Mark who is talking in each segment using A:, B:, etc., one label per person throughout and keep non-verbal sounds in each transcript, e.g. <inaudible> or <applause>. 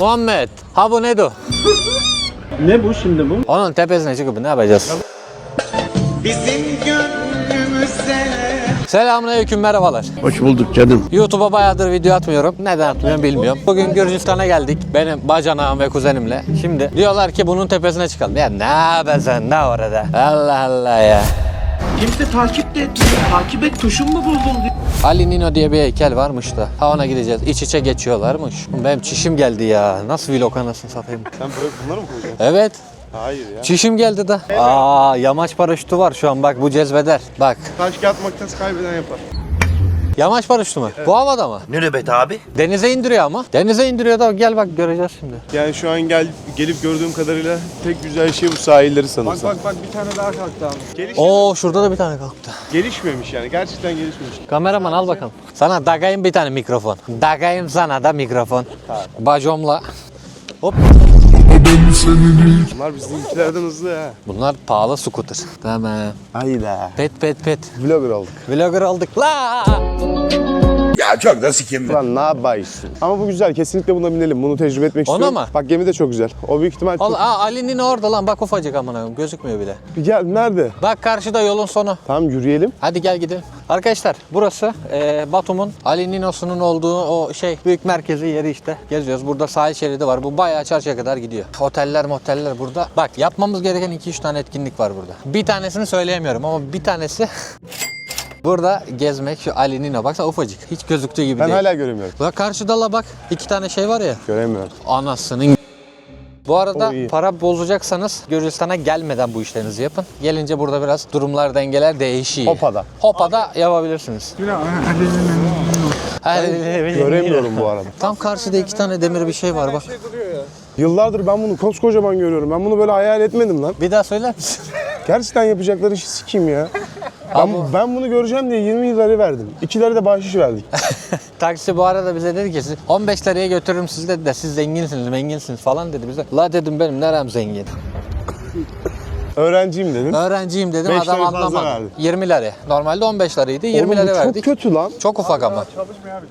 A: Muhammed, ha bu ne du? <laughs>
B: Ne bu şimdi bu?
A: Onun tepesine çıkıp ne yapacağız?
C: Bizim gönlümüzde
A: Selamünaleyküm merhabalar.
B: Hoş bulduk canım.
A: YouTube'a bayağıdır video atmıyorum. Neden atmıyorum bilmiyorum. Bugün Gürcistan'a geldik. Benim bacanağım ve kuzenimle. Şimdi diyorlar ki bunun tepesine çıkalım. Ya ne yapacaksın ne orada? Allah Allah ya.
D: Kimse takip de etmiyor. Takip et tuşun mu buldun.
A: Ali Nino diye bir heykel varmış da. Ha ona gideceğiz. İç içe geçiyorlarmış. Benim çişim geldi ya. Nasıl vlog anasını satayım.
B: Sen böyle bunları mı koyacaksın?
A: Evet.
B: Hayır ya.
A: Çişim geldi de. Aa yamaç paraşütü var şu an bak bu cezbeder. Bak.
B: Taş kağıt makinesi kaybeden yapar.
A: Yamaç paraşütü mü? Bu havada mı?
D: Ne nöbet abi?
A: Denize indiriyor ama. Denize indiriyor da gel bak göreceğiz şimdi.
B: Yani şu an gel, gelip gördüğüm kadarıyla tek güzel şey bu sahilleri sanırsam. Bak bak bak bir tane daha kalktı abi. Geliş,
A: Oo şurada da bir tane kalktı.
B: gelişmemiş yani gerçekten gelişmemiş.
A: Kameraman al bakalım. Sana dagayım bir tane mikrofon. Dagayım sana da mikrofon. Bacomla. Hop.
B: Bunlar bizimkilerden hızlı ha.
A: Bunlar pahalı scooter. Tamam.
B: Hayda.
A: Pet pet pet.
B: Vlogger olduk.
A: Vlogger aldık la.
B: Lan ne yapıyorsun? Ama bu güzel kesinlikle buna binelim. Bunu tecrübe etmek
A: Ona
B: istiyorum.
A: mı?
B: Bak gemi de çok güzel. O büyük ihtimal
A: Al,
B: çok...
A: aa, Ali'nin orada lan bak ufacık amına gözükmüyor bile.
B: Gel nerede?
A: Bak karşıda yolun sonu.
B: Tamam yürüyelim.
A: Hadi gel gidelim. Arkadaşlar burası e, Batum'un Ali Nino'sunun olduğu o şey büyük merkezi yeri işte. Geziyoruz. Burada sahil şeridi var. Bu bayağı çarşıya kadar gidiyor. Oteller moteller burada. Bak yapmamız gereken 2-3 tane etkinlik var burada. Bir tanesini söyleyemiyorum ama bir tanesi <laughs> burada gezmek şu Ali Nino. Baksana ufacık. Hiç gözüktüğü gibi
B: Ben
A: değil.
B: hala göremiyorum.
A: Bak karşıda la bak. iki tane şey var ya.
B: Göremiyorum.
A: Anasının bu arada para bozacaksanız Gürcistan'a gelmeden bu işlerinizi yapın. Gelince burada biraz durumlar dengeler değişiyor.
B: Hopa'da.
A: Hopa'da yapabilirsiniz.
B: Göremiyorum bu arada.
A: Tam karşıda iki tane demir bir şey var bak.
B: Yıllardır ben bunu koskocaman görüyorum. Ben bunu böyle hayal etmedim lan.
A: Bir daha söyler misin?
B: Gerçekten yapacakları işi sikeyim ya. <laughs> Ben, ben bunu göreceğim diye 20 lira verdim. 2 lira da bahşiş verdik. <laughs>
A: Taksi bu arada bize dedi ki "Siz 15 liraya götürürüm sizi dedi de siz zenginsiniz menginsiniz falan dedi bize. La dedim benim nerem zengin.
B: Öğrenciyim dedim.
A: Öğrenciyim dedim
B: Beş
A: adam
B: lira fazla
A: anlamadı.
B: verdi.
A: 20 lira. Normalde 15 liraydı 20
B: Oğlum bu
A: lira
B: çok
A: verdik.
B: kötü lan.
A: Çok ufak ama.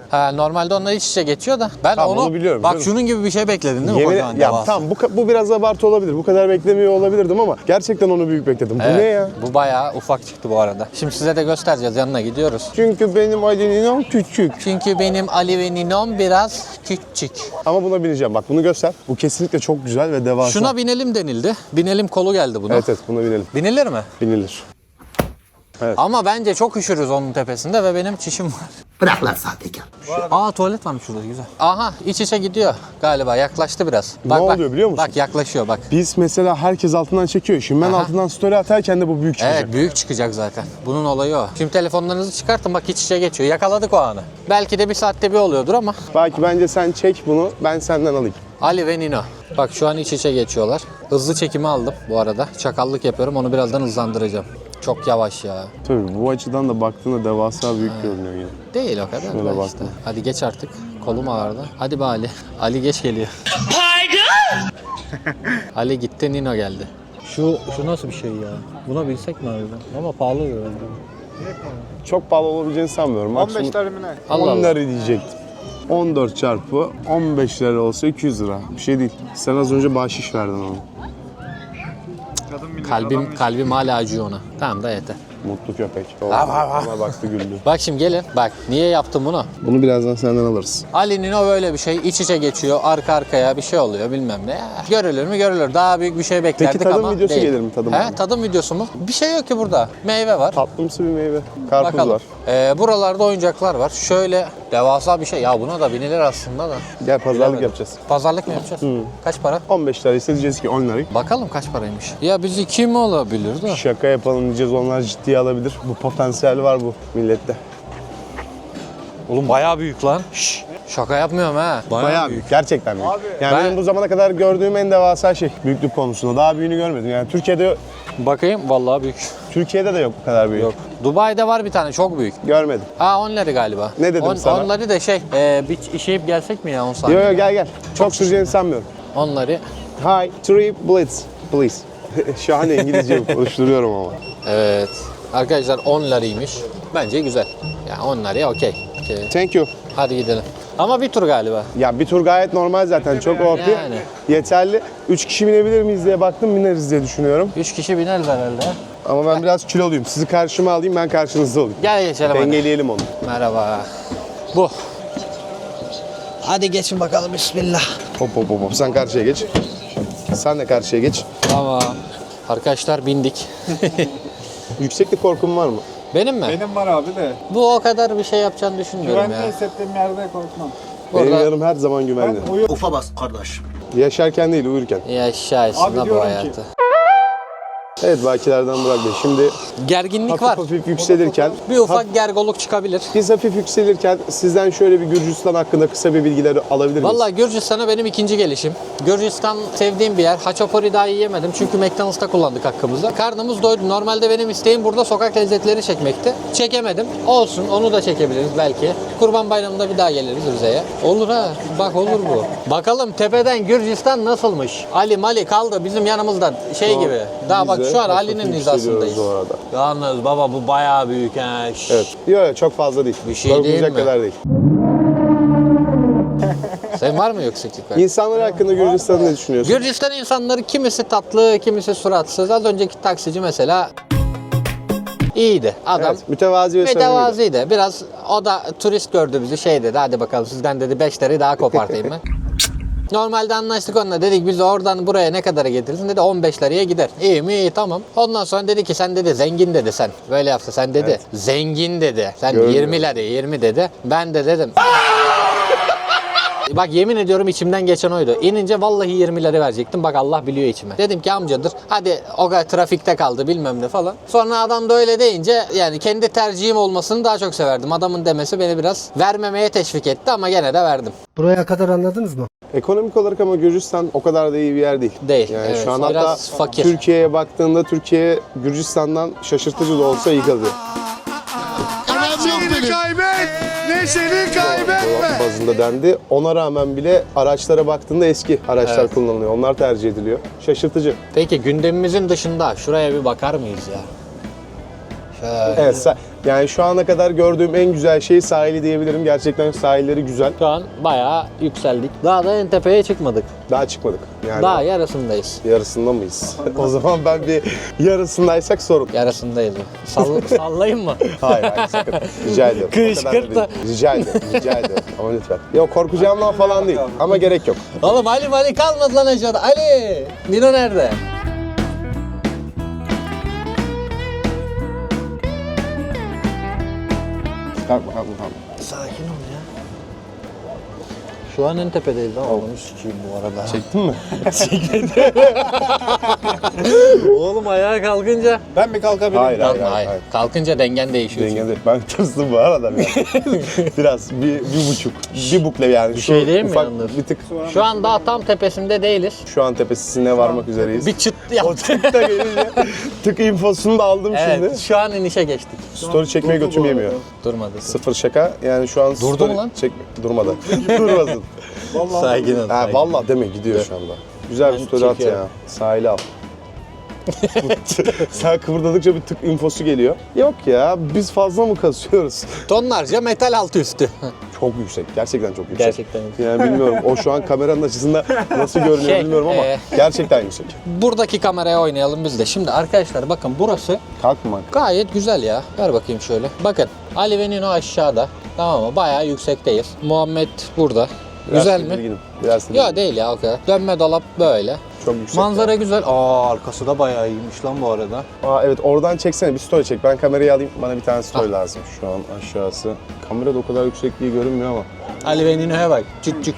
A: Ha, normalde onlar iç içe geçiyor da. Ben
B: Tamam,
A: onu,
B: onu biliyorum,
A: bak
B: canım.
A: şunun gibi bir şey bekledin değil mi
B: Yemin,
A: kocaman
B: ya
A: devasa?
B: tamam bu, ka- bu biraz abartı olabilir. Bu kadar beklemiyor olabilirdim ama gerçekten onu büyük bekledim. Bu
A: Evet,
B: ne ya?
A: Bu bayağı ufak çıktı bu arada. Şimdi size de göstereceğiz yanına gidiyoruz.
B: Çünkü benim ailenin küçük.
A: Çünkü benim Ali ve Ninom biraz küçük.
B: Ama buna bineceğim. Bak bunu göster. Bu kesinlikle çok güzel ve devasa.
A: Şuna binelim denildi. Binelim kolu geldi buna.
B: Evet evet buna binelim.
A: Binilir mi?
B: Binilir.
A: Ama bence çok üşürüz onun tepesinde ve benim çişim var.
D: Bırak lan sahtekar.
A: Aa tuvalet varmış şurada güzel. Aha iç içe gidiyor galiba yaklaştı biraz.
B: Ne oluyor biliyor musun?
A: Bak yaklaşıyor bak.
B: Biz mesela herkes altından çekiyor. Şimdi ben
A: Aha.
B: altından story atarken de bu büyük çıkacak.
A: Evet büyük çıkacak zaten. Bunun olayı o. Şimdi telefonlarınızı çıkartın bak iç içe geçiyor. Yakaladık o anı. Belki de bir saatte bir oluyordur ama.
B: Belki bence sen çek bunu ben senden alayım.
A: Ali ve Nino. Bak şu an iç içe geçiyorlar. Hızlı çekimi aldım bu arada. Çakallık yapıyorum onu birazdan hızlandıracağım. Çok yavaş ya.
B: Tabii bu açıdan da baktığında devasa büyük görünüyor yine.
A: Değil o kadar
B: Şöyle
A: da işte. Hadi geç artık. Kolum ağrıdı. Hadi be Ali. Ali geç geliyor. Ali gitti Nino geldi. Şu şu nasıl bir şey ya? Buna bilsek mi harbiden? Ama pahalı herhalde.
B: Çok pahalı olabileceğini sanmıyorum. 15 lira
A: Allah
B: 10
A: Allah.
B: lira diyecektim. 14 çarpı 15 lira olsa 200 lira. Bir şey değil. Sen az önce bahşiş verdin ona.
A: Kalbim kalbim hala acıyor ona. Tamam da yeter.
B: Mutlu köpek. Ona baktı güldü. <laughs>
A: Bak şimdi gelin. Bak niye yaptım bunu?
B: Bunu birazdan senden alırız.
A: Ali'nin o böyle bir şey. iç içe geçiyor. Arka arkaya bir şey oluyor bilmem ne. Görülür mü görülür. Daha büyük bir şey beklerdik
B: tadım
A: ama
B: videosu
A: değil.
B: gelir mi tadım
A: He, tadım videosu mu? Bir şey yok ki burada. Meyve var.
B: Tatlımsı bir meyve. Karpuz
A: Bakalım.
B: var.
A: Ee, buralarda oyuncaklar var. Şöyle devasa bir şey. Ya buna da binilir aslında da.
B: Gel pazarlık
A: Bilemedim.
B: yapacağız.
A: Pazarlık mı yapacağız? Kaç para?
B: 15 lira ise diyeceğiz ki 10 lira.
A: Bakalım kaç paraymış. Ya bizi kim olabilir de?
B: Şaka yapalım diyeceğiz onlar ciddiye alabilir. Bu potansiyel var bu millette.
A: Oğlum bayağı büyük lan. Şş, şaka yapmıyorum ha.
B: Bayağı büyük. Gerçekten büyük. yani
A: ben-
B: benim bu zamana kadar gördüğüm en devasa şey büyüklük konusunda. Daha büyüğünü görmedim. Yani Türkiye'de
A: Bakayım vallahi büyük.
B: Türkiye'de de yok bu kadar büyük.
A: Yok. Dubai'de var bir tane çok büyük.
B: Görmedim.
A: Ha onları galiba.
B: Ne dedim sana?
A: Onları da şey e, bir işeyip gelsek mi ya 10 saniye?
B: Yo yo gel gel. Çok süreceğini sanmıyorum.
A: Onları
B: Hi, three blitz, please. <laughs> Şahane İngilizce konuşturuyorum ama.
A: evet. Arkadaşlar 10 larıymış. Bence güzel. Ya 10 liraya okey. Okey.
B: Thank you.
A: Hadi gidelim. Ama bir tur galiba.
B: Ya bir tur gayet normal zaten. Çok OP.
A: Yani.
B: Yeterli. 3 kişi binebilir miyiz diye baktım. Bineriz diye düşünüyorum.
A: 3 kişi bineriz herhalde.
B: Ama ben biraz kiloluyum. Sizi karşıma alayım ben karşınızda olayım.
A: Gel geçelim hadi.
B: Dengeleyelim onu.
A: Merhaba. Bu. Hadi geçin bakalım bismillah.
B: Hop hop hop hop. Sen karşıya geç. Sen de karşıya geç.
A: Tamam. Arkadaşlar bindik. <laughs>
B: Yükseklik korkun var mı?
A: Benim mi?
E: Benim var abi de.
A: Bu o kadar bir şey yapacağını düşünmüyorum
E: Güvenli
A: ya.
E: hissettiğim yerde korkmam.
B: Benim
A: Burada
B: yanım her zaman güvenli.
E: Ben uyu
F: Ufa bas kardeş.
B: Yaşarken değil uyurken.
A: yaşaysın
E: Abi
A: da bu
E: diyorum ki-
A: hayatı.
B: Evet bakilerden Burak Bey. Şimdi
A: Gerginlik
B: hafif
A: var.
B: hafif yükselirken
A: Bir ufak gergoluk çıkabilir.
B: biz hafif yükselirken sizden şöyle bir Gürcistan hakkında kısa bir bilgiler alabilir miyiz?
A: Vallahi Gürcistan'a benim ikinci gelişim. Gürcistan sevdiğim bir yer. Haçapuri daha iyi yemedim çünkü McDonald's'ta kullandık hakkımızı. Karnımız doydu. Normalde benim isteğim burada sokak lezzetleri çekmekti. Çekemedim. Olsun onu da çekebiliriz belki. Kurban Bayramı'nda bir daha geliriz Rize'ye. Olur ha. Bak olur bu. Bakalım tepeden Gürcistan nasılmış? Ali Mali kaldı bizim yanımızda şey gibi. Daha bak
B: biz de
A: şu an Ali'nin hizasındayız.
B: o arada.
A: Yalnız baba bu bayağı büyük. Şşş.
B: Evet. Yok çok fazla değil.
A: Bir şey
B: Korkulacak
A: değil mi?
B: kadar değil. <laughs>
A: Senin var mı yükseklik? var?
B: İnsanlar hakkında Gürcistan'ı ne düşünüyorsun?
A: Gürcistan insanları kimisi tatlı, kimisi suratsız. Az önceki taksici mesela iyiydi. Adam
B: Evet, mütevazi ve
A: mütevazıydı. Biraz o da turist gördü bizi şey dedi hadi bakalım sizden dedi 5 lirayı daha kopartayım ben. <laughs> Normalde anlaştık onunla dedik biz oradan buraya ne kadara getirirsin dedi 15 liraya gider. İyi mi iyi tamam. Ondan sonra dedi ki sen dedi zengin dedi sen. Böyle yaptı sen dedi
B: Evet.
A: zengin dedi. Sen
B: Görmüyorum.
A: 20 lira 20 dedi. Ben de dedim Bak yemin ediyorum içimden geçen oydu. İnince vallahi 20 lira verecektim. Bak Allah biliyor içime. Dedim ki amcadır. Hadi o kadar trafikte kaldı bilmem ne falan. Sonra adam da öyle deyince yani kendi tercihim olmasını daha çok severdim. Adamın demesi beni biraz vermemeye teşvik etti ama gene de verdim.
F: Buraya kadar anladınız mı?
B: Ekonomik olarak ama Gürcistan o kadar da iyi bir yer değil.
A: Değil,
B: Yani
A: evet.
B: şu an
A: Biraz
B: hatta
A: fakir.
B: Türkiye'ye baktığında Türkiye Gürcistan'dan şaşırtıcı da olsa iyi kalıyor.
E: Neşeni kaybetme.
B: bazında dendi. Ona rağmen bile araçlara baktığında eski araçlar
A: Evet.
B: kullanılıyor. Onlar tercih ediliyor. Şaşırtıcı.
A: Peki gündemimizin dışında şuraya bir bakar mıyız ya? Şöyle.
B: Evet, sa- yani şu ana kadar gördüğüm en güzel şey sahili diyebilirim. Gerçekten sahilleri güzel.
A: Şu an bayağı yükseldik. Daha da en tepeye çıkmadık.
B: Daha çıkmadık. Yani
A: Daha yarısındayız.
B: yarısında mıyız? <laughs> o zaman ben bir yarısındaysak sorun.
A: Yarısındayız. Sall <laughs> sallayayım mı?
B: Hayır, hayır sakın. Rica ediyorum. O kadar da
A: Kışkırt da.
B: değil. Rica ediyorum, rica ediyorum. <laughs> Ama lütfen. Yok korkacağımdan falan değil. Ama gerek yok.
A: Oğlum Ali Mali kalmadı lan aşağıda. Ali! Nino nerede?
B: Kalkma, kalkma, kalkma.
A: Sakin ol ya. Şu an en tepedeyiz lan. Oğlum sikeyim bu arada.
B: Çektin mi? <laughs> <laughs>
A: Oğlum ayağa kalkınca.
E: Ben mi kalkabilirim?
B: Hayır, hayır, hayır.
A: hayır.
B: hayır.
A: Kalkınca dengen değişiyor. çünkü.
B: Dengede. Ben tırstım bu arada biraz. <laughs> biraz, bir, bir buçuk. Bir bukle yani.
A: Bir şey değil mi yalnız?
B: Bir tık.
A: Şu an daha tam tepesinde değiliz.
B: Şu an tepesine varmak üzereyiz.
A: Bir çıt
B: o
A: yaptık.
B: tık da gelince tık infosunu da aldım
A: Evet,
B: şimdi.
A: şu an inişe geçtik.
B: Story çekmeye götüm yemiyor.
A: Durmadı.
B: Sıfır şaka. Yani şu an
A: Durdu
B: story
A: mu lan?
B: Çek... Durmadı. Durmasın.
A: Sakin ol.
B: Ha valla deme gidiyor şu anda. Güzel bir
A: Ben
B: story at ya. Sahile al. <laughs> Sen kıvırdadıkça bir tık infosu geliyor. Yok ya biz fazla mı kasıyoruz?
A: Tonlarca metal altı üstü. <laughs>
B: Çok yüksek. Gerçekten çok yüksek.
A: Gerçekten yüksek.
B: Yani bilmiyorum. O şu an kameranın açısında nasıl görünüyor
A: Şey,
B: bilmiyorum ama
A: e,
B: gerçekten yüksek.
A: Buradaki kameraya oynayalım biz de. Şimdi arkadaşlar bakın burası
B: Kalkma.
A: Gayet güzel ya. Ver bakayım şöyle. Bakın Ali ve Nino aşağıda. Tamam mı? Bayağı yüksekteyiz. Muhammed burada.
B: Biraz
A: güzel mi?
B: Biraz
A: Ya değil ya o kadar. Dönme dolap böyle.
B: Çok yüksek.
A: Manzara güzel. Aa arkası da bayağı iyiymiş lan bu arada.
B: Aa, evet oradan çeksene bir story çek. Ben kamerayı alayım. Bana bir tane story lazım şu an aşağısı. Kamerada o kadar yüksekliği görünmüyor ama.
A: Ali ve Nino'ya bak. Cük cük.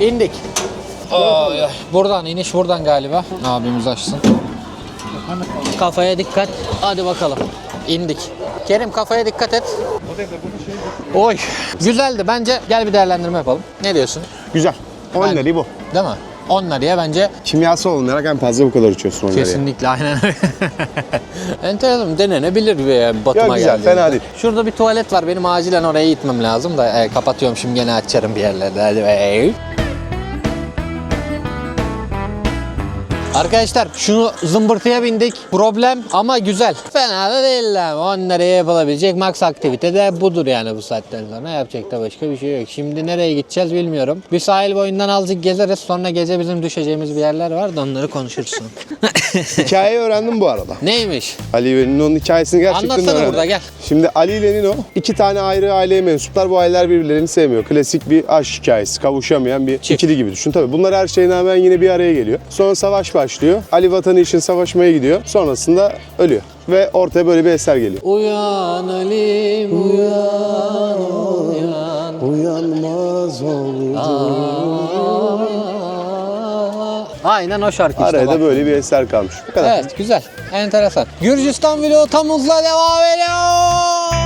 A: İndik. Ay. Buradan iniş buradan galiba. Abimiz açsın. Kafaya dikkat. Hadi bakalım. İndik. Kerim kafaya dikkat et. Oy. Güzeldi bence. Gel bir değerlendirme yapalım. Ne diyorsun?
B: Güzel. 10
A: Ben-
B: lirayı bu.
A: Değil mi? 10 liraya bence
B: Kimyası olmayarak en fazla bu kadar uçuyorsun 10 liraya.
A: Kesinlikle aynen öyle. <laughs> Enteresan denenebilir bir yani Batum'a
B: Ya güzel, fena değil.
A: Şurada bir tuvalet var benim acilen oraya gitmem lazım da e, kapatıyorum şimdi gene açarım bir yerlerde hadi be. Arkadaşlar şunu zımbırtıya bindik. Problem ama güzel. Fena da değil. 10 liraya yapılabilecek max aktivite de budur yani bu saatten sonra. Yapacak da başka bir şey yok. Şimdi nereye gideceğiz bilmiyorum. Bir sahil boyundan azıcık gezeriz. Sonra gece bizim düşeceğimiz bir yerler var da onları konuşuruz sonra. <laughs>
B: Hikayeyi öğrendim bu arada.
A: Neymiş?
B: Ali ve Nino'nun hikayesini gerçekten
A: Anlatsana
B: öğrendim.
A: burada, gel.
B: Şimdi Ali ile Nino iki tane ayrı aileye mensuplar. Bu aileler birbirlerini sevmiyor. Klasik bir aşk hikayesi. Kavuşamayan bir
A: Çift.
B: ikili gibi düşün. Tabii bunlar her şeyine rağmen yine bir araya geliyor. Sonra savaş başlıyor. Ali vatanı için savaşmaya gidiyor. Sonrasında ölüyor. Ve ortaya böyle bir eser geliyor.
A: Uyan Alim uyan uyan.
B: Uyanmaz oldu.
A: Aa. Aynen o şarkı işte
B: Araya
A: bak.
B: böyle bir eser kalmış. Bu kadar.
A: Evet güzel. Enteresan. Gürcistan vlogu tam hızla devam ediyor.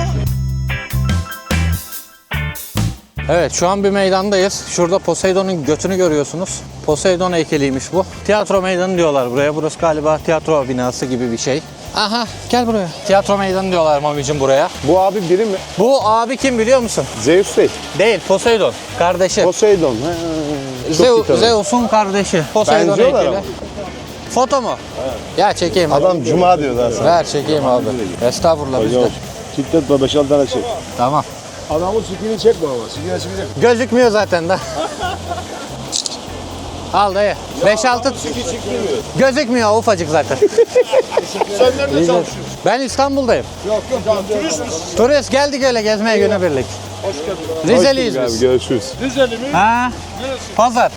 A: Evet şu an bir meydandayız. Şurada Poseidon'un götünü görüyorsunuz. Poseidon heykeliymiş bu. Tiyatro meydanı diyorlar buraya. Burası galiba tiyatro binası gibi bir şey. Aha gel buraya. Tiyatro meydanı diyorlar Mamicim buraya.
B: Bu abi biri mi?
A: Bu abi kim biliyor musun?
B: Zeus değil.
A: Değil Poseidon. Kardeşi.
B: Poseidon. Ha, çok iyi
A: Zeu-
B: tanıdım.
A: Zeus'un kardeşi. Poseidon
B: Benziyorlar
A: heykeli.
B: ama.
A: Foto mu? Ya çekeyim. abi.
B: Adam Cuma diyor daha sana.
A: Ver çekeyim abi. Estağfurullah biz de.
E: Tikletme 5-6 tane çek.
A: Tamam.
E: Adamın sikini çekme ama. Sikine çıkacak.
A: Gözükmüyor zaten de. Al dayı. 5-6 gözükmüyor ufacık zaten.
E: Sen nerede çalışıyorsun?
A: Ben İstanbul'dayım.
E: Yok yok tamam. Turist misin?
A: Turist geldik öyle gezmeye günübirlik. Rizeliyiz
B: Abi,
A: biz.
B: görüşürüz.
E: Rizeli mi?
A: Ha? Pazar.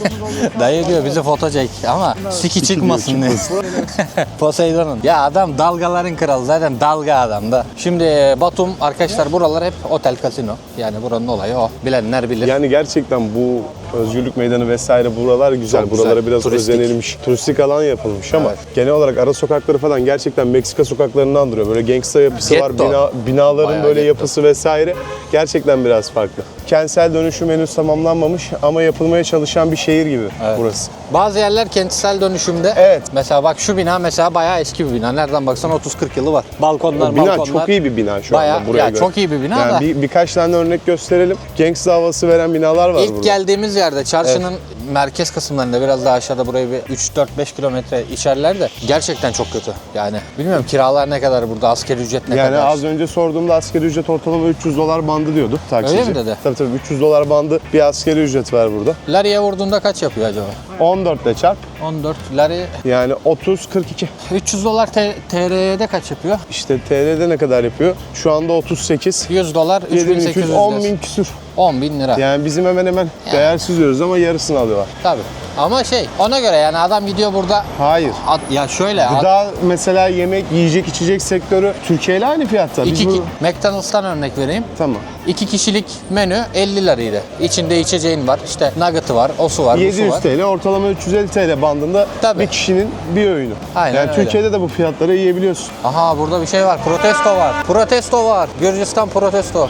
A: <laughs> Dayı diyor bizi foto çek ama siki çıkmasın diye. <laughs> Poseidon'un. Ya adam dalgaların kralı zaten dalga adam da. Şimdi e, Batum arkadaşlar buralar hep otel kasino. Yani buranın olayı o. Bilenler bilir.
B: Yani gerçekten bu Özgürlük Meydanı vesaire buralar güzel.
A: Çok güzel.
B: Buralara biraz
A: Turistik.
B: özenilmiş. Turistik alan yapılmış ama
A: Evet.
B: genel olarak ara sokakları falan gerçekten Meksika sokaklarını andırıyor. Böyle gangsta yapısı var.
A: Getto.
B: Bina, binaların
A: Bayağı
B: böyle
A: getto.
B: yapısı vesaire gerçekten biraz farklı. Kentsel dönüşüm henüz tamamlanmamış ama yapılmaya çalışan bir şehir gibi burası.
A: Bazı yerler kentsel dönüşümde.
B: Evet.
A: Mesela bak şu bina mesela bayağı eski bir bina. Nereden baksan 30-40 yılı var. Balkonlar,
B: Bina
A: balkonlar.
B: çok iyi bir bina şu
A: Bayağı-
B: anda buraya
A: ya
B: göre.
A: çok iyi bir bina
B: yani
A: da.
B: Bir, birkaç tane örnek gösterelim. Gangsta havası veren binalar var
A: İlk
B: burada.
A: geldiğimiz yerde çarşının merkez kısımlarında biraz daha aşağıda burayı bir 3-4-5 kilometre içerler de gerçekten çok kötü. Yani bilmiyorum kiralar ne kadar burada, asgari ücret ne
B: Yani
A: kadar.
B: az önce sorduğumda asgari ücret ortalama 300 dolar bandı diyordu taksici.
A: Öyle mi dedi?
B: Tabii tabii 300 dolar bandı bir asgari ücret var burada.
A: Lari'ye vurduğunda kaç yapıyor acaba?
B: 14 ile çarp
A: 14 Lari
B: yani 30 42.
A: 300 dolar T- TL'de kaç yapıyor?
B: İşte TL'de ne kadar yapıyor? Şu anda 38.
A: 100 dolar
B: 7200
A: 3800
B: 10
A: lira.
B: bin küsür.
A: 10 bin lira.
B: Yani bizim hemen hemen değersiz diyoruz ama yarısını alıyorlar.
A: Tabii. Ama şey ona göre yani adam gidiyor burada
B: Hayır.
A: at, ya şöyle at-
B: Gıda mesela yemek, yiyecek, içecek sektörü Türkiye ile aynı fiyatta. Biz
A: iki,
B: bu-
A: ki- McDonald's'tan örnek vereyim.
B: Tamam.
A: İki kişilik menü 50 liraydı. İçinde içeceğin var, işte nugget'ı var, o su var, bu su
B: 700
A: var.
B: TL ortalama 350 TL bandında
A: Tabii.
B: bir kişinin bir öğünü.
A: Aynen
B: yani
A: öyle.
B: Türkiye'de de bu fiyatlara yiyebiliyorsun.
A: Aha burada bir şey var, protesto var. Protesto var, Gürcistan protesto.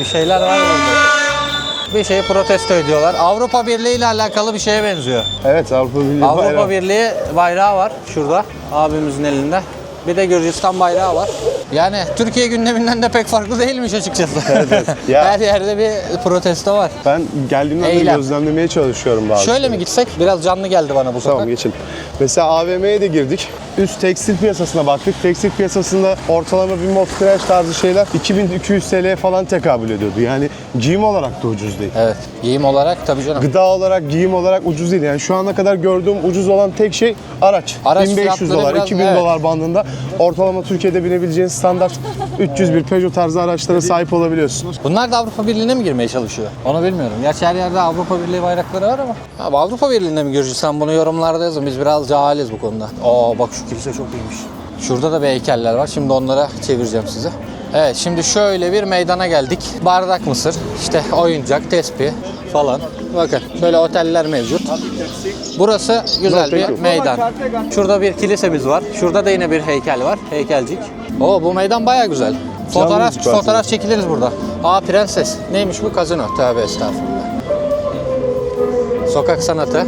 A: Bir şeyler var burada. Bir şeyi protesto ediyorlar. Avrupa Birliği ile alakalı bir şeye benziyor.
B: Evet Avrupa Birliği
A: Avrupa
B: bayrağı.
A: Birliği bayrağı var şurada abimizin elinde. Bir de Gürcistan bayrağı var. Yani Türkiye gündeminden de pek farklı değilmiş açıkçası. <laughs>
B: Ya-
A: Her yerde bir protesto var.
B: Ben geldiğimden beri
A: Eylem.
B: gözlemlemeye çalışıyorum bazı
A: Şöyle
B: şeyleri.
A: mi gitsek? Biraz canlı geldi bana bu sokak.
B: Tamam geçelim. Mesela AVM'ye de girdik. Üst tekstil piyasasına baktık. Tekstil piyasasında ortalama bir mod tıraş tarzı şeyler 2200 TL'ye falan tekabül ediyordu. Yani giyim olarak da ucuz değil.
A: Evet. Giyim olarak tabii canım.
B: Gıda olarak, giyim olarak ucuz değil. Yani şu ana kadar gördüğüm ucuz olan tek şey araç.
A: Araç
B: 1500
A: fiyatları
B: dolar,
A: biraz-
B: 2000
A: evet.
B: dolar bandında ortalama Türkiye'de binebileceğin standart 301 Peugeot tarzı araçlara sahip olabiliyorsun.
A: Bunlar da Avrupa Birliği'ne mi girmeye çalışıyor? Onu bilmiyorum. Gerçi her yerde Avrupa Birliği bayrakları var ama. Abi Avrupa Birliği'ne mi Gürcistan bunu yorumlarda yazın. Biz biraz cahiliz bu konuda. Aa bak şu kilise çok iyiymiş. Şurada da bir heykeller var. Şimdi onlara çevireceğim size. Evet şimdi şöyle bir meydana geldik. Bardak mısır, işte oyuncak, tespih falan. Bakın şöyle oteller mevcut. Burası güzel bir meydan. Şurada bir kilisemiz var. Şurada da yine bir heykel var. Heykelcik. Oo bu meydan baya güzel. Fotoğraf fotoğraf çekiliriz burada. Aa prenses. Neymiş bu? Kazino. Tövbe estağfurullah. Sokak sanatı.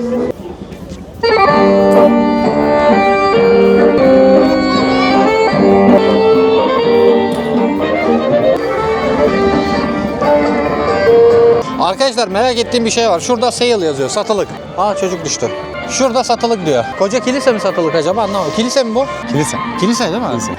A: Arkadaşlar merak ettiğim bir şey var. Şurada sale yazıyor. Satılık. Aa çocuk düştü. Şurada satılık diyor. Koca kilise mi satılık acaba anlamadım. Kilise mi bu?
B: Kilise.
A: Kilise değil mi?
B: Kilise.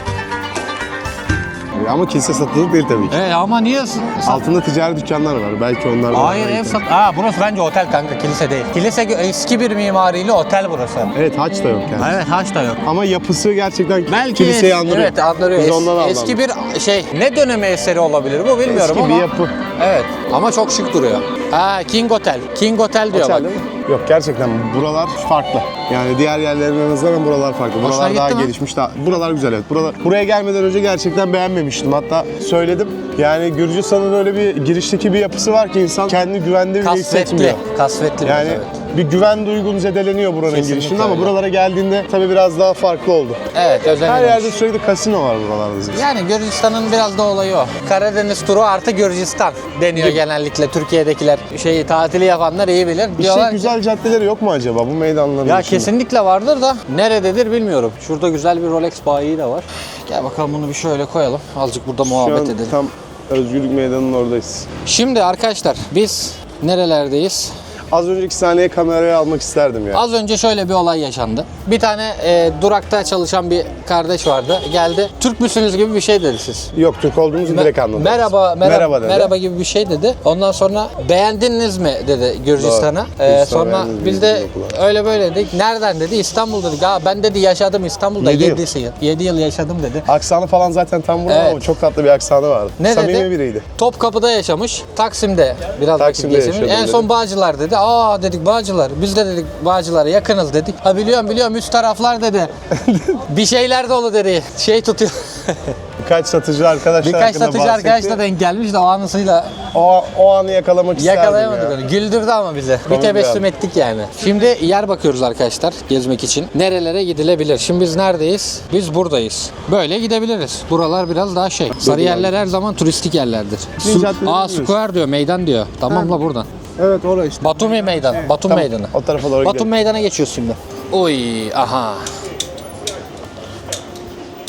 B: Ama kilise satılık değil tabii ki.
A: E ama niye?
B: Altında ticari dükkanlar var. Belki onlar da.
A: Hayır ev sat. Aa burası bence otel kanka kilise değil. Kilise eski bir mimariyle otel burası.
B: Evet haç da yok yani.
A: Evet haç da yok.
B: Ama yapısı gerçekten
A: Belki
B: kiliseyi andırıyor.
A: Evet andırıyor.
B: Biz
A: Es-
B: ondan aldık.
A: eski bir şey ne dönemi eseri olabilir bu bilmiyorum
B: Eski
A: ama.
B: bir yapı.
A: Evet ama çok şık duruyor. Ha King Hotel. King Hotel diyor
B: Otel
A: bak.
B: değil mi? Yok gerçekten buralar farklı. Yani diğer yerlerin nazaran buralar farklı.
A: Hoşuna
B: Buralar daha
A: gitti mi?
B: gelişmiş. Daha, buralar güzel evet. Buralar, buraya gelmeden önce gerçekten beğenmemiştim. Hatta söyledim. Yani Gürcistan'ın öyle bir girişteki bir yapısı var ki insan kendini güvende bile hissetmiyor.
A: Kasvetli. Kasvetli
B: Yani
A: biraz, evet.
B: Bir güven duygun zedeleniyor buranın
A: Kesinlikle
B: girişinde ama
A: öyle.
B: buralara geldiğinde tabii biraz daha farklı oldu.
A: Evet özel.
B: Her yerde sürekli kasino var buralarda. zaten.
A: Yani Gürcistan'ın biraz da olayı o. Karadeniz turu artı Gürcistan deniyor genellikle Türkiye'dekiler. Şeyi tatili yapanlar iyi bilir.
B: Bir
A: Diyorlar
B: şey
A: ki-
B: güzel caddeleri yok mu acaba bu meydanların
A: Ya
B: dışında?
A: kesinlikle vardır da nerededir bilmiyorum. Şurada güzel bir Rolex bayi de var. Gel bakalım bunu bir şöyle koyalım. Azıcık burada
B: Şu
A: muhabbet
B: an
A: edelim.
B: tam Özgürlük Meydanı'nın oradayız.
A: Şimdi arkadaşlar biz nerelerdeyiz?
B: Az önceki sahneyi kameraya almak isterdim ya.
A: Az önce şöyle bir olay yaşandı. Bir tane e, durakta çalışan bir kardeş vardı. Geldi. Türk müsünüz gibi bir şey dedi siz.
B: Yok Türk olduğumuzu direkt anladım.
A: Merhaba, merhaba,
B: dedi.
A: merhaba gibi bir şey dedi. Ondan sonra beğendiniz mi dedi Gürcistan'a.
B: Doğru.
A: Ee,
B: Gürcistan'ı
A: sonra
B: beğendiniz mi
A: biz de öyle böyle dedik. Nereden dedi? İstanbul dedik. Aa, ben dedi yaşadım İstanbul'da
B: Yedi yıl.
A: 7 yıl. 7 yıl yaşadım dedi.
B: Aksanı falan zaten tam burada
A: Evet.
B: ama çok tatlı bir aksanı vardı.
A: Ne
B: Samimi
A: dedi?
B: biriydi.
A: Topkapı'da yaşamış. Taksim'de biraz
B: Taksim'de
A: vakit geçirmiş. En son. Bağcılar dedi. Aa dedik Bağcılar. Biz de dedik Bağcılar'a yakınız dedik. Ha biliyorum biliyorum üst taraflar dedi. <laughs> bir şeyler dolu dedi. Şey tutuyor. <laughs>
B: Birkaç satıcı arkadaşlar
A: Birkaç
B: hakkında
A: satıcı
B: bahsetti.
A: arkadaş da denk gelmiş de o anısıyla
B: O, o anı yakalamak isterdim
A: Yakalayamadık
B: ya.
A: onu. Güldürdü ama bize. Bir
B: Komik
A: tebessüm
B: bir
A: ettik yani. Şimdi yer bakıyoruz arkadaşlar gezmek için. Nerelere gidilebilir? Şimdi biz neredeyiz? Biz buradayız. Böyle gidebiliriz. Buralar biraz daha şey. Sarı yerler her zaman turistik yerlerlerdir. Su,
B: caddeleri biliyoruz.
A: square diyor, meydan diyor. Tamam la buradan.
B: Evet orası işte.
A: Batumi meydan. Batum
B: Tamam,
A: meydanı.
B: O tarafa doğru
A: Batum
B: gidelim.
A: meydana geçiyoruz şimdi. Oy aha.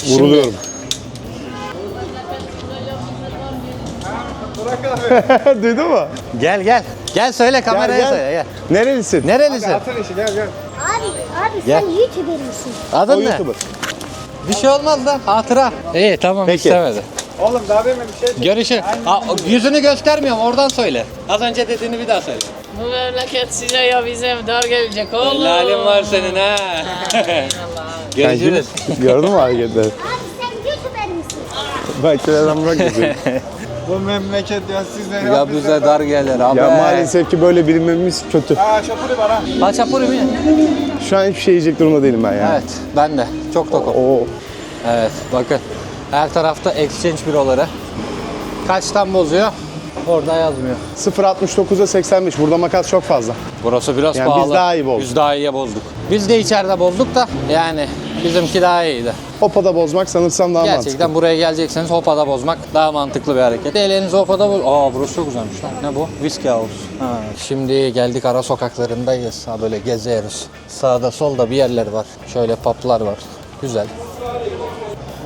A: Şimdi-
B: Vuruluyorum. <laughs> Duydun mu?
A: Gel gel. Gel söyle kameraya
B: gel.
A: söyle gel.
B: Nerelisin?
A: Nerelisin?
G: Abi, abi
A: Gel.
G: sen YouTuber misin?
B: O
A: Adın ne?
B: YouTuber.
A: Bir şey olmaz da hatıra. İyi tamam
B: Peki.
A: istemedi.
E: Oğlum daha demin bir şey
A: Görüşür. Aa, yüzünü göstermiyorum oradan söyle. Az önce dediğini bir daha söyle.
H: Bu memleket size ya bize dar gelecek oğlum?
A: Helalim var senin ha. Görüşürüz.
B: Gördün mü hareketleri?
G: Abi sen YouTuber misin?
B: Bak şuradan bak bizi. <laughs>
E: Bu memleket ya size
A: Ya bize dar gelir abi.
B: ya maalesef ki böyle bilinmemiz kötü.
E: Aa şapuri var ha.
A: Haçapuri mi?
B: Şu an hiçbir şey yiyecek durumda değilim ben yani.
A: Evet ben de. Çok tokum.
B: Oo.
A: Evet bakın. Her tarafta exchange büroları. Kaçtan bozuyor? Orada yazmıyor.
B: 0.69'a 85. Burada makas çok fazla.
A: Burası biraz
B: Yani biz
A: pahalı.
B: daha iyi bozduk.
A: Biz daha iyiye bozduk. Biz de içeride bozduk da yani bizimki daha iyiydi.
B: Hopada bozmak sanırsam daha
A: Gerçekten
B: mantıklı.
A: buraya gelecekseniz Hopada bozmak daha mantıklı bir hareket. Elinizi Hopada boz... Aa burası çok güzelmiş lan. Ne bu? Whiskey House. Ha. Şimdi geldik ara sokaklarındayız. Ha böyle geziyoruz. Sağda solda bir yerler var. Şöyle paplar var. Güzel.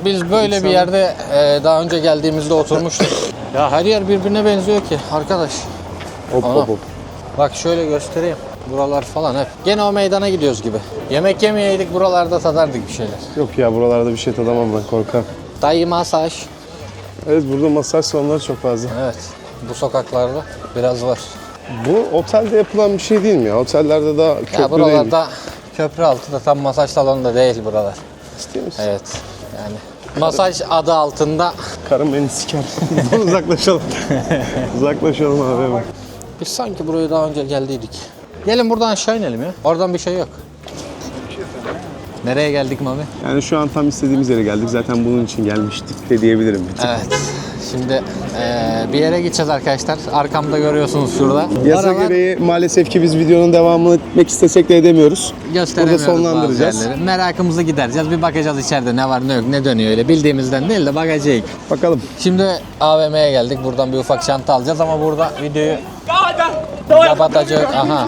A: Biz böyle bir yerde e, daha önce geldiğimizde oturmuştuk. <laughs> ya her yer birbirine benziyor ki arkadaş.
B: Hop
A: Ana.
B: hop hop.
A: Bak şöyle göstereyim. Buralar falan hep. Gene o meydana gidiyoruz gibi. Yemek yemeyeydik buralarda tadardık bir şeyler.
B: Yok ya buralarda bir şey tadamam ben korkarım.
A: Dayı masaj.
B: Evet burada masaj salonları çok fazla.
A: Evet. Bu sokaklarda biraz var.
B: Bu otelde yapılan bir şey değil mi ya? Otellerde daha köprü
A: ya
B: değil mi?
A: buralarda köprü altı da tam masaj salonu da değil buralar.
B: İstiyor musun?
A: Evet. Yani masaj adı altında
B: Karım beni siker. <laughs> Uzaklaşalım. <laughs> uzaklaşalım abi hemen.
A: biz sanki buraya daha önce geldiydik. Gelin buradan aşağı inelim ya. Oradan bir şey yok. Nereye geldik Mami?
B: Yani şu an tam istediğimiz yere geldik. Zaten bunun için gelmiştik de diyebilirim.
A: Evet. Şimdi eee, bir yere gideceğiz arkadaşlar. Arkamda görüyorsunuz şurada.
B: Yasa
A: Aralar
B: gereği maalesef ki biz videonun devamını etmek istesek de edemiyoruz.
A: gösteremiyoruz
B: Burada sonlandıracağız.
A: bazı yerleri. Merakımızı gidereceğiz. Bir bakacağız içeride ne var ne yok ne dönüyor öyle. Bildiğimizden değil de bakacağız.
B: Bakalım.
A: Şimdi AVM'ye geldik. Buradan bir ufak çanta alacağız ama burada videoyu kapatacak. Aha.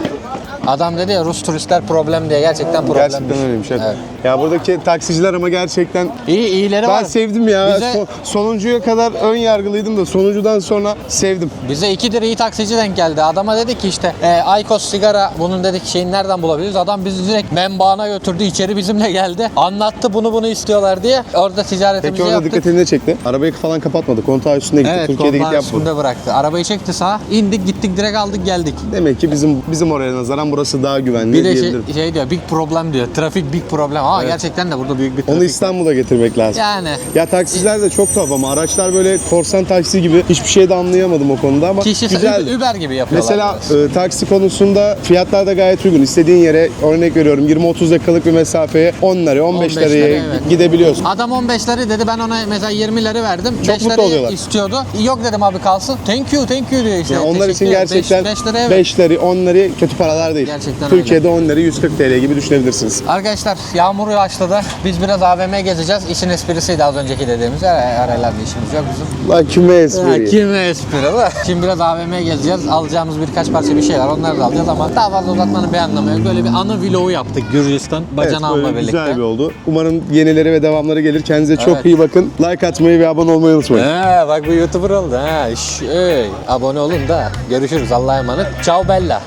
A: Adam dedi ya Rus turistler problem diye gerçekten problem.
B: Gerçekten öyleymiş. Evet.
A: Evet.
B: Ya buradaki taksiciler ama gerçekten
A: İyi iyileri
B: ben
A: var.
B: sevdim ya.
A: Bize-
B: Son- sonuncuya kadar ön yargılıydım da sonuncudan sonra sevdim.
A: Bize iki iyi taksici denk geldi. Adama dedi ki işte e, Aykos sigara bunun dedik şeyini nereden bulabiliriz? Adam bizi direkt menbaana götürdü. içeri bizimle geldi. Anlattı bunu bunu istiyorlar diye. Orada
B: Peki
A: ticaretimizi
B: orada
A: yaptık.
B: dikkatini ne çekti? Arabayı falan kapatmadı. Kontağı üstünde gitti.
A: Evet,
B: Türkiye'de gitti
A: kontağın
B: yapmadı.
A: üstünde bıraktı. Arabayı çekti sağa, indik gittik direkt aldık geldik.
B: Demek ki bizim bizim oraya nazaran burası daha güvenli
A: Bir de şey,
B: diyebilirim.
A: şey diyor, big problem diyor. Trafik big problem. Ama gerçekten de burada büyük bir trafik.
B: Onu İstanbul'a getirmek lazım.
A: Yani
B: Ya taksiciler de çok tuhaf ama araçlar böyle korsan taksi gibi hiçbir şey de anlayamadım o konuda ama
A: kişi
B: güzeldi.
A: Uber gibi yapıyorlar.
B: Mesela
A: biraz.
B: e, taksi konusunda fiyatlar da gayet uygun. İstediğin yere örnek veriyorum 20-30 dakikalık bir mesafeye 10 liraya 15,
A: 15
B: liraya
A: liraya, evet.
B: gidebiliyorsun.
A: Adam 15 lira dedi ben ona mesela 20 lira verdim.
B: Çok
A: 5
B: mutlu
A: lirayı
B: oluyorlar.
A: istiyordu. Yok dedim abi kalsın. Thank you thank you diyor işte.
B: Yani onlar için
A: Teşekkür ederim.
B: gerçekten
A: 5 liraya ver.
B: 5 lira 10 lira kötü paralar değil.
A: Gerçekten
B: Türkiye'de 10 lira 140 TL gibi düşünebilirsiniz.
A: Arkadaşlar yağmur başladı. Biz biraz AVM gezeceğiz. İşin esprisiydi az önceki dediğimiz. Aralarda işimiz yok bizim.
B: Lan kime espri?
A: Kime espri? Şimdi biraz AVM gezeceğiz. Alacağımız birkaç parça bir şey var. Onları da alacağız ama daha fazla uzatmanın bir anlamı yok. Böyle bir anı vlogu yaptık Gürcistan.
B: Evet,
A: Bacanağımla
B: böyle
A: birlikte.
B: güzel bir oldu. Umarım yenileri ve devamları gelir. Kendinize çok
A: Evet.
B: iyi bakın. Like atmayı ve abone olmayı unutmayın.
A: He, bak bu YouTuber oldu ha. Şş, ey, abone olun da. Görüşürüz. Allah'a emanet. Ciao bella.